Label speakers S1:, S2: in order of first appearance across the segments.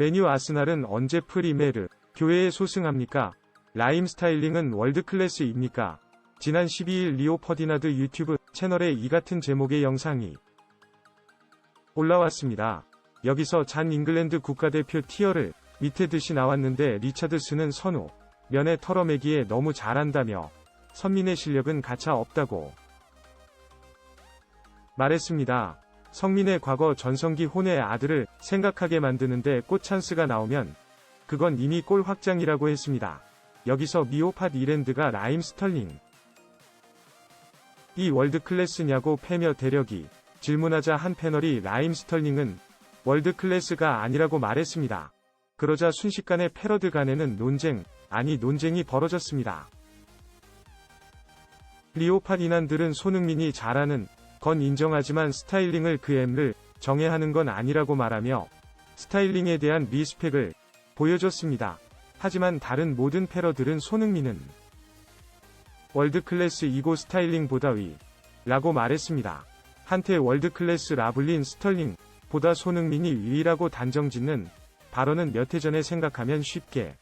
S1: 메뉴 아스날은 언제 프리메르 교회에 소승합니까? 라임 스타일링은 월드클래스입니까? 지난 12일 리오 퍼디나드 유튜브 채널에 이 같은 제목의 영상이 올라왔습니다. 여기서 잔 잉글랜드 국가대표 티어를 밑에 듯이 나왔는데 리차드스는 선우, 면에 털어매기에 너무 잘한다며 선민의 실력은 가차 없다고 말했습니다. 성민의 과거 전성기 혼의 아들을 생각하게 만드는데 꽃 찬스가 나오면 그건 이미 골 확장이라고 했습니다. 여기서 미오팟 이랜드가 라임 스털링 이 월드 클래스냐고 패며 대력이 질문하자 한 패널이 라임 스털링은 월드 클래스가 아니라고 말했습니다. 그러자 순식간에 패러드 간에는 논쟁, 아니 논쟁이 벌어졌습니다. 리오팟 이난들은 손흥민이 잘하는 건 인정하지만 스타일링을 그 M를 정해하는 건 아니라고 말하며 스타일링에 대한 리스펙을 보여줬습니다. 하지만 다른 모든 패러들은 손흥민은 월드클래스 이고 스타일링보다 위 라고 말했습니다. 한때 월드클래스 라블린 스털링 보다 손흥민이 위라고 단정짓는 발언은 몇 해 전에 생각하면 쉽게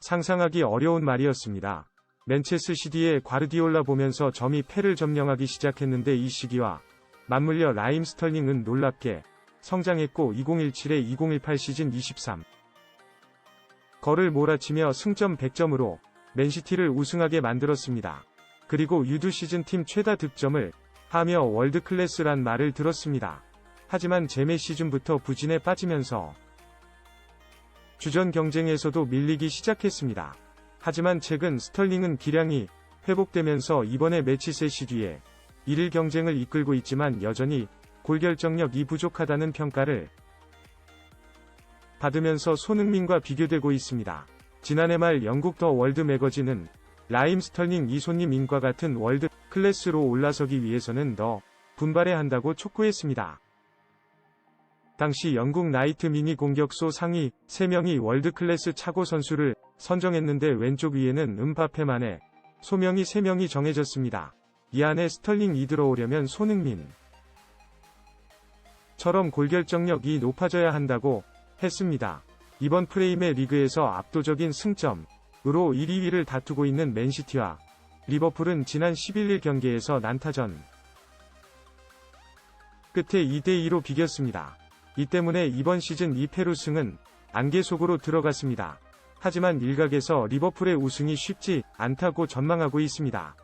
S1: 상상하기 어려운 말이었습니다. 맨체스 시티의 과르디올라 보면서 점이 패를 점령하기 시작했는데 이 시기와 맞물려 라임 스털링은 놀랍게 성장했고 2017에 2018 시즌 23 거를 몰아치며 승점 100점으로 맨시티를 우승하게 만들었습니다. 그리고 유두 시즌 팀 최다 득점을 하며 월드 클래스란 말을 들었습니다. 하지만 제매 시즌부터 부진에 빠지면서 주전 경쟁에서도 밀리기 시작했습니다. 하지만 최근 스털링은 기량이 회복되면서 이번에 매치세 시뒤에 1일 경쟁을 이끌고 있지만 여전히 골결정력이 부족하다는 평가를 받으면서 손흥민과 비교되고 있습니다. 지난해 말 영국 더 월드 매거진은 라임 스털링 이손님 인과 같은 월드 클래스로 올라서기 위해서는 더 분발해야 한다고 촉구했습니다. 당시 영국 나이트 미니 공격수 상위 3명이 월드 클래스 차고 선수를 선정했는데 왼쪽 위에는 음바페만의 소명이 3명이 정해졌습니다. 이 안에 스털링이 들어오려면 손흥민 처럼 골결정력이 높아져야 한다고 했습니다. 이번 프레임의 리그에서 압도적인 승점으로 1, 2위를 다투고 있는 맨시티와 리버풀은 지난 11일 경기에서 난타전 끝에 2대2로 비겼습니다. 이 때문에 이번 시즌 2패 우승은 안개 속으로 들어갔습니다. 하지만 일각에서 리버풀의 우승이 쉽지 않다고 전망하고 있습니다.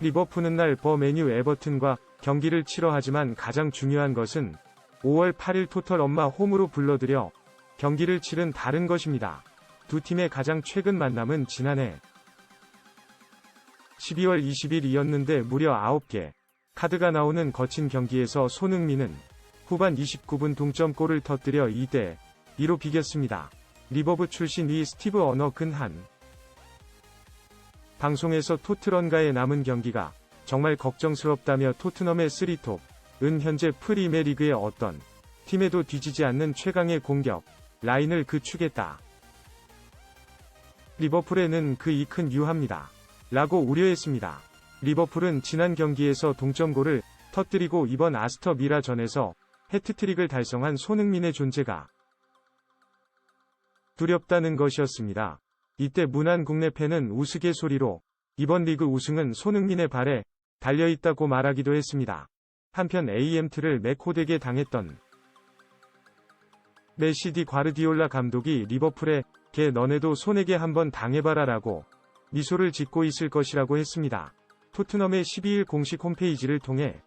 S1: 리버풀은 날 버메뉴 에버튼과 경기를 치러 하지만 가장 중요한 것은 5월 8일 토털 엄마 홈으로 불러들여 경기를 치른 다른 것입니다. 두 팀의 가장 최근 만남은 지난해 12월 20일이었는데 무려 9개 카드가 나오는 거친 경기에서 손흥민은 후반 29분 동점골을 터뜨려 2대 2로 비겼습니다. 리버브 출신 이 스티브 어너 근한 방송에서 토트런가의 남은 경기가 정말 걱정스럽다며 토트넘의 3톱 은 현재 프리메리그의 어떤 팀에도 뒤지지 않는 최강의 공격 라인을 그추겠다. 리버풀에는 그 이 큰 유합니다. 라고 우려했습니다. 리버풀은 지난 경기에서 동점골을 터뜨리고 이번 아스터 미라전에서 해트트릭을 달성한 손흥민의 존재가 두렵다는 것이었습니다. 이때 문한 국내 팬은 우스갯소리로 이번 리그 우승은 손흥민의 발에 달려있다고 말하기도 했습니다. 한편 AM트를 맥호되게 당했던 메시디 과르디올라 감독이 리버풀에 걔 너네도 손에게 한번 당해봐라 라고 미소를 짓고 있을 것이라고 했습니다. 토트넘의 12일 공식 홈페이지를 통해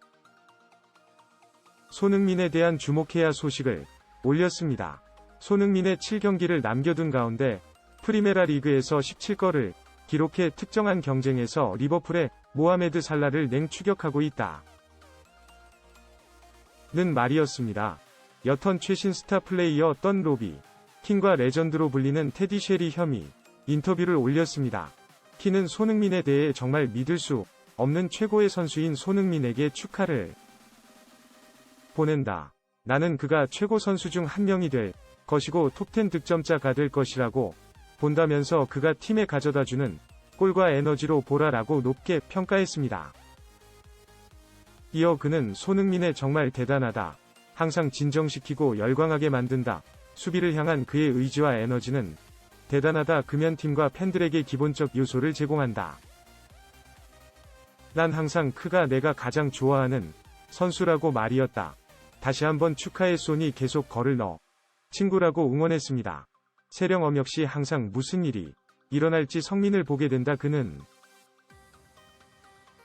S1: 손흥민에 대한 주목해야 소식을 올렸습니다. 손흥민의 7경기를 남겨둔 가운데 프리메라 리그에서 17골을 기록해 특정한 경쟁에서 리버풀의 모하메드 살라를 냉추격하고 있다. 는 말이었습니다. 여턴 최신 스타 플레이어 던 로비, 킹과 레전드로 불리는 테디 쉐리 혐의, 인터뷰를 올렸습니다. 킹은 손흥민에 대해 정말 믿을 수 없는 최고의 선수인 손흥민에게 축하를 보낸다. 나는 그가 최고 선수 중 한 명이 될 것이고 톱10 득점자가 될 것이라고 본다면서 그가 팀에 가져다주는 골과 에너지로 보라라고 높게 평가했습니다. 이어 그는 손흥민의 정말 대단하다. 항상 진정시키고 열광하게 만든다. 수비를 향한 그의 의지와 에너지는 대단하다. 금연팀과 팬들에게 기본적 요소를 제공한다. 난 항상 크가 내가 가장 좋아하는 선수라고 말이었다. 다시 한번 축하의 손이 계속 걸을 넣어 친구라고 응원했습니다. 세령엄 역시 항상 무슨 일이 일어날지 성민을 보게 된다 그는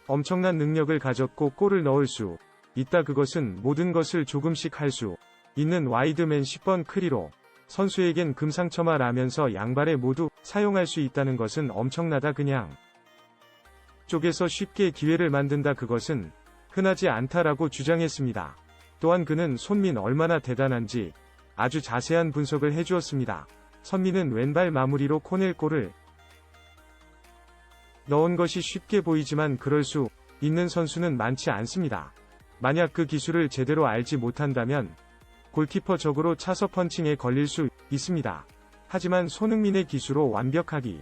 S1: 엄청난 능력을 가졌고 골을 넣을 수 있다 그것은 모든 것을 조금씩 할 수 있는 와이드맨 10번 크리로 선수에겐 금상첨화라면서 양발에 모두 사용할 수 있다는 것은 엄청나다 그냥 쪽에서 쉽게 기회를 만든다 그것은 흔하지 않다라고 주장했습니다. 또한 그는 손민 얼마나 대단한지 아주 자세한 분석을 해주었습니다. 선민은 왼발 마무리로 코넬 골을 넣은 것이 쉽게 보이지만 그럴 수 있는 선수는 많지 않습니다. 만약 그 기술을 제대로 알지 못한다면 골키퍼 적으로 차서 펀칭에 걸릴 수 있습니다. 하지만 손흥민의 기수로 완벽하기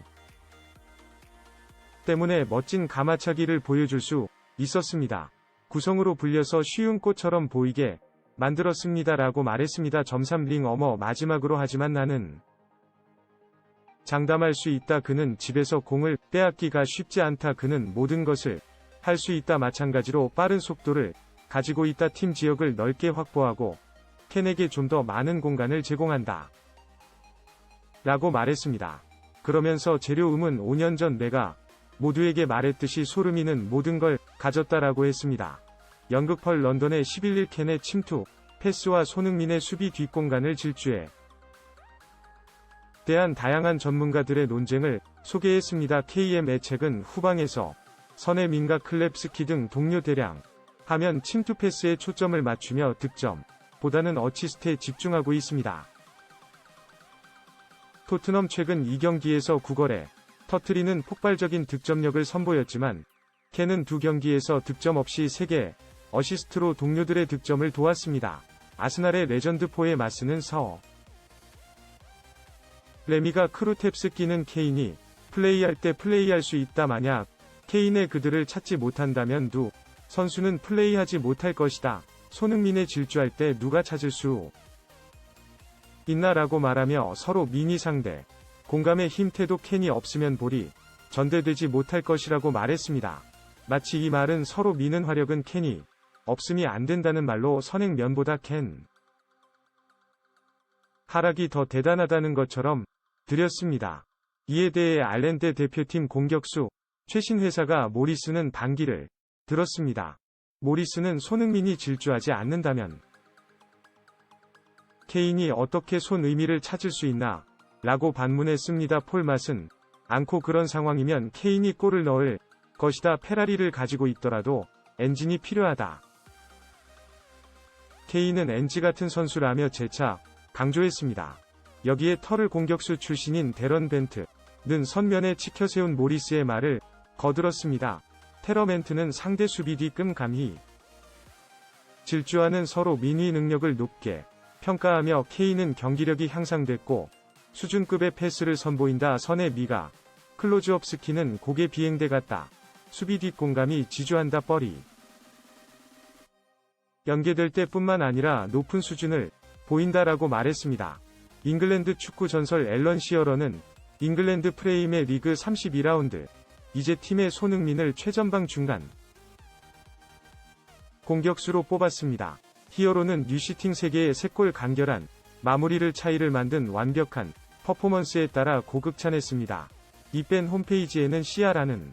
S1: 때문에 멋진 가마차기를 보여줄 수 있었습니다. 구성으로 불려서 쉬운 꽃처럼 보이게 만들었습니다라고 말했습니다. 점삼 링 어머 마지막으로 하지만 나는 장담할 수 있다. 그는 집에서 공을 빼앗기가 쉽지 않다. 그는 모든 것을 할 수 있다. 마찬가지로 빠른 속도를 가지고 있다. 팀 지역을 넓게 확보하고 켄에게 좀 더 많은 공간을 제공한다. 라고 말했습니다. 그러면서 재료음은 5년 전 내가 모두에게 말했듯이 소름이는 모든 걸 가졌다라고 했습니다. 연극 펄 런던의 11일 켄의 침투, 패스와 손흥민의 수비 뒷공간을 질주해 대한 다양한 전문가들의 논쟁을 소개했습니다. KM의 책은 후방에서 선의 민가 클랩스키 등 동료 대량 하면 침투 패스에 초점을 맞추며 득점 보다는 어치스트에 집중하고 있습니다. 토트넘 최근 2경기에서 9거래 터트리는 폭발적인 득점력을 선보였지만 켄은 두 경기에서 득점 없이 3개 어시스트로 동료들의 득점을 도왔습니다. 아스날의 레전드 포에 맞서는 서 레미가 크루탭스 끼는 케인이 플레이할 때 플레이할 수 있다 만약 케인의 그들을 찾지 못한다면 누 선수는 플레이하지 못할 것이다. 손흥민의 질주할 때 누가 찾을 수 있나라고 말하며 서로 미니 상대 공감의 힘 태도 캔이 없으면 볼이 전대되지 못할 것이라고 말했습니다. 마치 이 말은 서로 미는 화력은 캔이 없음이 안 된다는 말로 선행면보다 캔 하락이 더 대단하다는 것처럼 드렸습니다. 이에 대해 알랜드 대표팀 공격수 최신 회사가 모리스는 반기를 들었습니다. 모리스는 손흥민이 질주하지 않는다면 케인이 어떻게 손 의미를 찾을 수 있나? 라고 반문했습니다. 폴맛은 않고 그런 상황이면 케인이 골을 넣을 것이다. 페라리를 가지고 있더라도 엔진이 필요하다. 케인은 엔지 같은 선수라며 재차 강조했습니다. 여기에 털을 공격수 출신인 데런 벤트는 선면에 치켜 세운 모리스의 말을 거들었습니다. 테러멘트는 상대 수비 뒤끔 감히 질주하는 서로 민위 능력을 높게 평가하며 K는 경기력이 향상됐고 수준급의 패스를 선보인다 선의 미가 클로즈업 스키는 고개 비행대 같다. 수비 뒷공감이 지주한다 뻘이 연계될 때뿐만 아니라 높은 수준을 보인다라고 말했습니다. 잉글랜드 축구 전설 앨런 시어러는 잉글랜드 프레임의 리그 32라운드 이제 팀의 손흥민을 최전방 중간 공격수로 뽑았습니다. 히어로는 뉴시팅 세계의 3골 간결한 마무리를 차이를 만든 완벽한 퍼포먼스에 따라 고급찬했습니다. 이팬 홈페이지에는 시아라는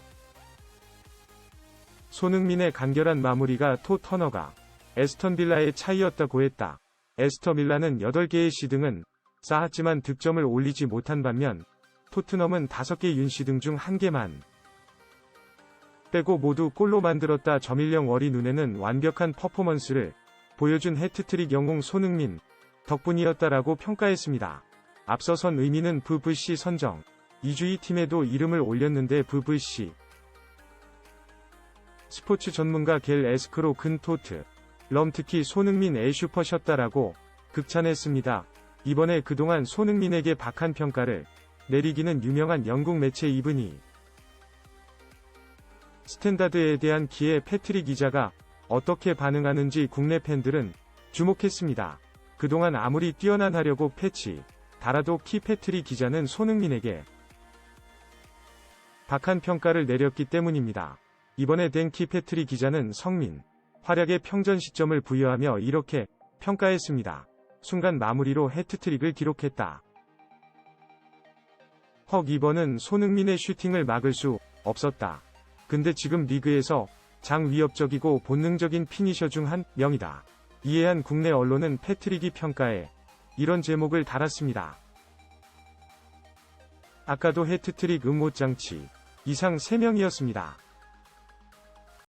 S1: 손흥민의 간결한 마무리가 토 터너가 에스턴 빌라의 차이였다고 했다. 에스터 밀라는 8개의 시등은 쌓았지만 득점을 올리지 못한 반면 토트넘은 5개 윤시 등 중 1개만 빼고 모두 골로 만들었다. 점일령 월이 눈에는 완벽한 퍼포먼스를 보여준 해트트릭 영웅 손흥민 덕분이었다라고 평가했습니다. 앞서선 의미는 VVC 선정 2주의 팀에도 이름을 올렸는데 VVC 스포츠 전문가 겔 에스크로 근 토트 럼 특히 손흥민 애 슈퍼셨다라고 극찬했습니다. 이번에 그동안 손흥민에게 박한 평가를 내리기는 유명한 영국 매체 이브니 스탠다드에 대한 기에 패트릭 기자가 어떻게 반응하는지 국내 팬들은 주목했습니다. 그동안 아무리 뛰어난 하려고 패치, 달아도 키 패트리 기자는 손흥민에게 박한 평가를 내렸기 때문입니다. 이번에 된 키 패트리 기자는 성민, 활약의 평전 시점을 부여하며 이렇게 평가했습니다. 순간 마무리로 해트트릭을 기록했다. 헉 이번은 손흥민의 슈팅을 막을 수 없었다. 근데 지금 리그에서 장 위협적이고 본능적인 피니셔 중 한 명이다. 이에 한 국내 언론은 패트릭이 평가에 이런 제목을 달았습니다. 아까도 해트트릭 응호장치 이상 3명이었습니다.